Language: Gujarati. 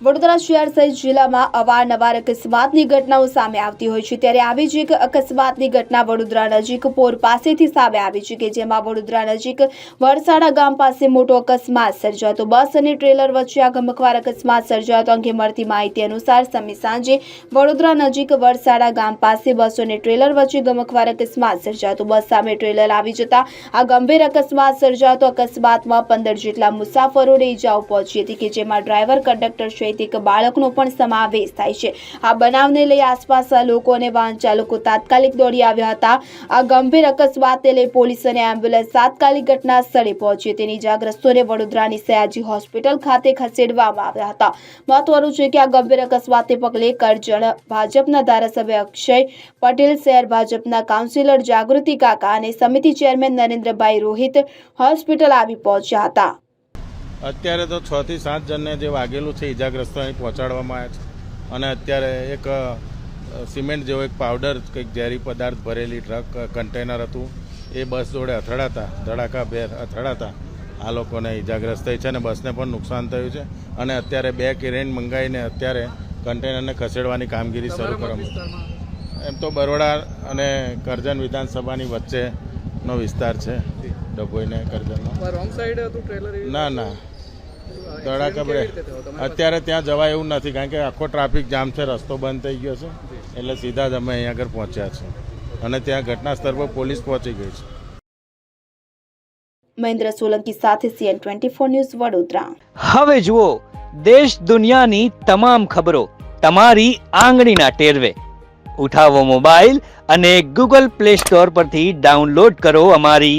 વડોદરા શહેર સહિત જિલ્લામાં અવારનવાર અકસ્માતની ઘટનાઓ સામે આવતી હોય છે. ત્યારે આવી જ એક અકસ્માતની ઘટના વડોદરા નજીક પોર પાસેથી સામે આવી છે કે જેમાં વડોદરા નજીક વરસાડા ગામ પાસે મોટો અકસ્માત સર્જાયો બસ અને ટ્રેલર વચ્ચે આ ગમખ્વાર અકસ્માત સર્જાયો અંગે મળતી માહિતી અનુસાર સમી સાંજે વડોદરા નજીક વરસાડા ગામ પાસે બસ અને ટ્રેલર વચ્ચે ગમખ્વાર અકસ્માત સર્જાયો બસ સામે ટ્રેલર આવી જતા આ ગંભીર અકસ્માત સર્જાતો અકસ્માતમાં પંદર જેટલા મુસાફરોને ઈજાઓ પહોંચી હતી કે જેમાં ડ્રાઈવર, કંડક્ટર સહિત બાળકનો પણ સમાવેશ થાય છે. આ બનાવને લઈ આસપાસના લોકો અને વાહન ચાલકો તાત્કાલિક દોડી આવ્યા હતા. આ ગંભીર અકસ્માતને લઈ પોલીસ અને એમ્બ્યુલન્સ તાત્કાલિક ઘટના સ્થળે પહોંચી. હતી અને ઇજાગ્રસ્તોને વડોદરાની સયાજી હોસ્પિટલ ખાતે ખસેડવામાં આવ્યા હતા. મહત્વનું છે કે આ ગંભીર અકસ્માતને પગલે કરજણ ભાજપના ધારાસભ્ય અક્ષય પટેલ, શહેર ભાજપના કાઉન્સિલર જાગૃતિ કાકા અને સમિતિ ચેરમેન નરેન્દ્રભાઈ રોહિત હોસ્પિટલ આવી પહોંચ્યા હતા. અત્યારે તો છ થી સાત જણને જે વાગેલું છે ઇજાગ્રસ્તો અહીં પહોંચાડવામાં આવ્યા છે. અને અત્યારે એક સિમેન્ટ જેવો એક પાવડર કંઈક ઝેરી પદાર્થ ભરેલી ટ્રક કન્ટેનર હતું. એ બસ જોડે અથડાતા ધડાકા ભેર અથડાતા આ લોકોને ઈજાગ્રસ્ત થઈ છે અને બસને પણ નુકસાન થયું છે. અને અત્યારે બે કિરેન મંગાવીને અત્યારે કન્ટેનરને ખસેડવાની કામગીરી શરૂ કરવામાં એમ તો બરોડા અને કરજણ વિધાનસભાની વચ્ચેનો વિસ્તાર છે. ડભોઈ કરજણમાં રોંગ સાઈડ હતું ટ્રેલર ના ના? બ્રેક અત્યારે ત્યાં જવાય એવું નથી કારણ કે આખો ટ્રાફિક જામ છે રસ્તો બંધ થઈ ગયો છે. એટલે સીધા જ અમે અહીંયા આગળ પહોંચ્યા છે અને ત્યાં ઘટના સ્થળ પર પોલીસ પહોંચી ગઈ છે. મહેન્દ્ર સોલંકી સાથે CN twenty four news Vadodara. હવે જુઓ દેશ દુનિયાની તમામ ખબરો તમારી આંગળીના ટેરવે. ઉઠાવો મોબાઈલ અને ગૂગલ પ્લે સ્ટોર પરથી ડાઉનલોડ કરો અમારી